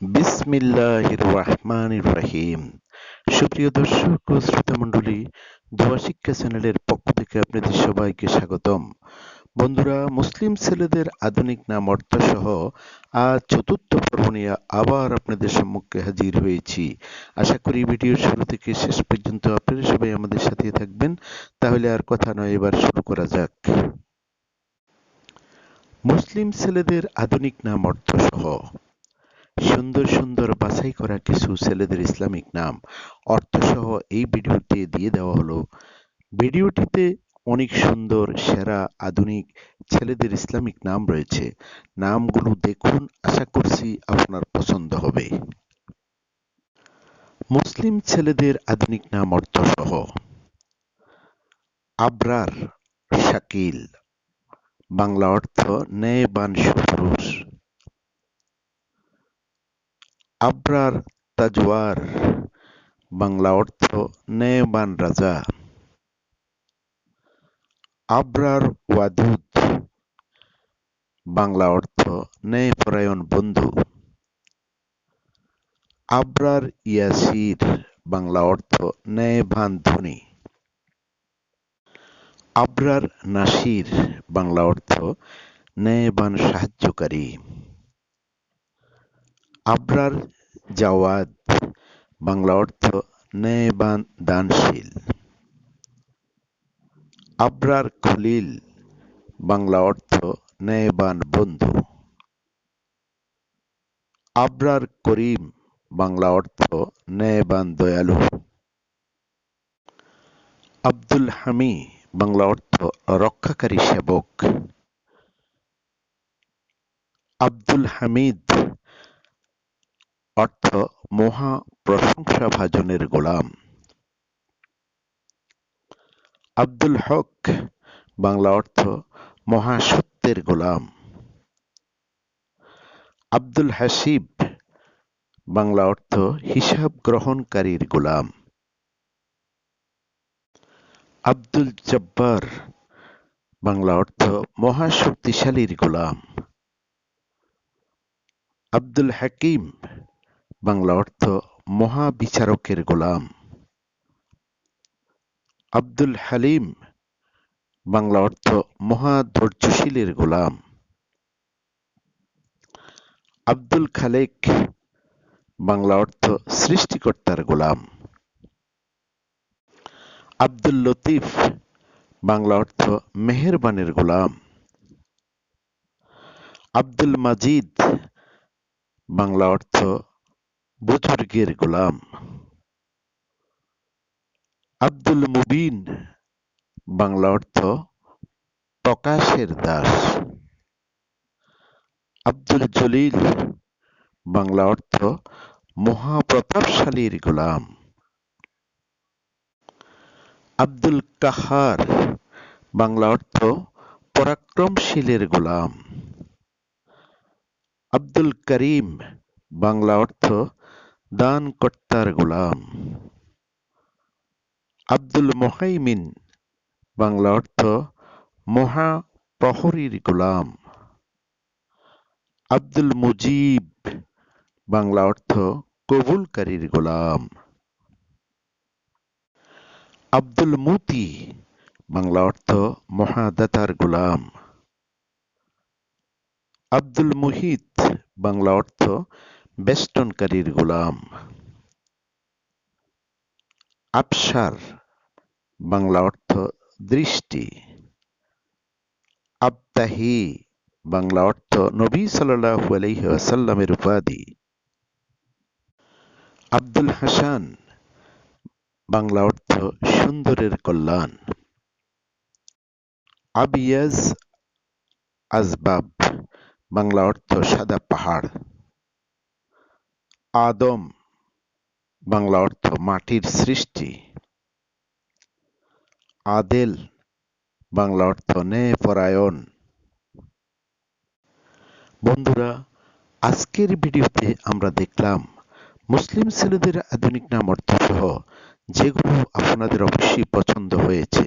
বিসমিল্লাহির রহমানির রহিম সুপ্রিয় দর্শক ও শ্রোতামণ্ডলী, দোয়া শিক্ষা চ্যানেলের পক্ষ থেকে আপনাদের সবাইকে স্বাগতম। বন্ধুরা, মুসলিম ছেলেদের আধুনিক নাম আজ চতুর্থ পর্ব নিয়ে আবার আপনাদের সম্মুখে হাজির হয়েছি। আশা করি ভিডিও শুরু থেকে শেষ পর্যন্ত আপনারা সবাই আমাদের সাথে থাকবেন। তাহলে আর কথা নয়, এবার শুরু করা যাক। মুসলিম ছেলেদের আধুনিক নাম অর্থ সহ সুন্দর সুন্দর বাছাই করা কিছু ছেলেদের ইসলামিক নাম। অর্থসহ এই ভিডিওতে দিয়ে দেওয়া হলো। ভিডিওটিতে অনেক সুন্দর, সেরা, আধুনিক ছেলেদের ইসলামিক নাম রয়েছে। নামগুলো দেখুন, আশা করছি আপনার পছন্দ হবে। মুসলিম ছেলেদের আধুনিক নাম অর্থসহ। আবরার শাকিল। বাংলা অর্থ ন্যায়বান সুপুরুষ। আবরার তাজওয়ার, বাংলা অর্থ ন্যায়বান রাজা। আবরার ওয়াদুদ, বাংলা অর্থ ন্যায়পরায়ণ বন্ধু। আবরার ইয়াসির, বাংলা অর্থ ন্যায়বান ধনী। আবরার নাসির, বাংলা অর্থ ন্যায়বান সাহায্যকারী। আবরার জাওয়াদ, বাংলা অর্থ ন্যায়বান দানশীল আবরার খলিল, বাংলা অর্থ ন্যায়বান বন্ধু। আবরার করিম, বাংলা অর্থ ন্যায়বান দয়ালু। আব্দুল হামি, বাংলা অর্থ রক্ষাকারী সেবক। আব্দুল হামিদ অর্থ মহা প্রশংসা ভাজনের গোলাম। আব্দুল হক, বাংলা অর্থ মহাসত্যের গোলাম। আব্দুল হাসিব বাংলা অর্থ হিসাব গ্রহণকারীর গোলাম। আব্দুল জব্বার, বাংলা অর্থ মহাশক্তিশালীর গোলাম। আব্দুল হাকিম বাংলা অর্থ মহাবিচারকের গোলাম। আব্দুল হালিম বাংলা অর্থ মহা ধৈর্যশীলের গোলাম। আব্দুল খালেক বাংলা অর্থ সৃষ্টিকর্তার গোলাম। আব্দুল লতিফ বাংলা অর্থ মেহেরবানের গোলাম। আব্দুল মাজিদ বাংলা অর্থ বুজুর্গের গোলাম। আব্দুল মুবিন, বাংলা অর্থ প্রকাশের দাস। আব্দুল জলিল, বাংলা অর্থ মহাপ্রতাপশালীর গোলাম। আব্দুল কাহার, বাংলা অর্থ পরাক্রমশীলের গোলাম। আব্দুল করিম, বাংলা অর্থ দানকর্তার গোলাম। আব্দুল মোহাইমিন, বাংলা অর্থ মহা প্রহরীর গোলাম। আব্দুল মুজিব, বাংলা অর্থ কবুলকারীর গোলাম। আব্দুল মুতি, বাংলা অর্থ মহাদাতার গোলাম। আব্দুল মুহিত, বাংলা অর্থ বেষ্টনকারীর গোলাম। আবসার বাংলা অর্থ দৃষ্টি। আবতাহি বাংলা অর্থ নবী সাল্লাল্লাহু আলাইহি ওয়াসাল্লামের উপাধি। আব্দুল হাসান, বাংলা অর্থ সুন্দরের কল্যাণ। আবিয়াজ আজবাব, বাংলা অর্থ সাদা পাহাড়। আদম, বাংলা অর্থ মাটির সৃষ্টি। আদেল, বাংলা অর্থ ন্যায়পরায়ণ বন্ধুরা, আজকের ভিডিওতে আমরা দেখলাম মুসলিম ছেলেদের আধুনিক নাম অর্থ সহ যেগুলো আপনাদের অবশ্যই পছন্দ হয়েছে।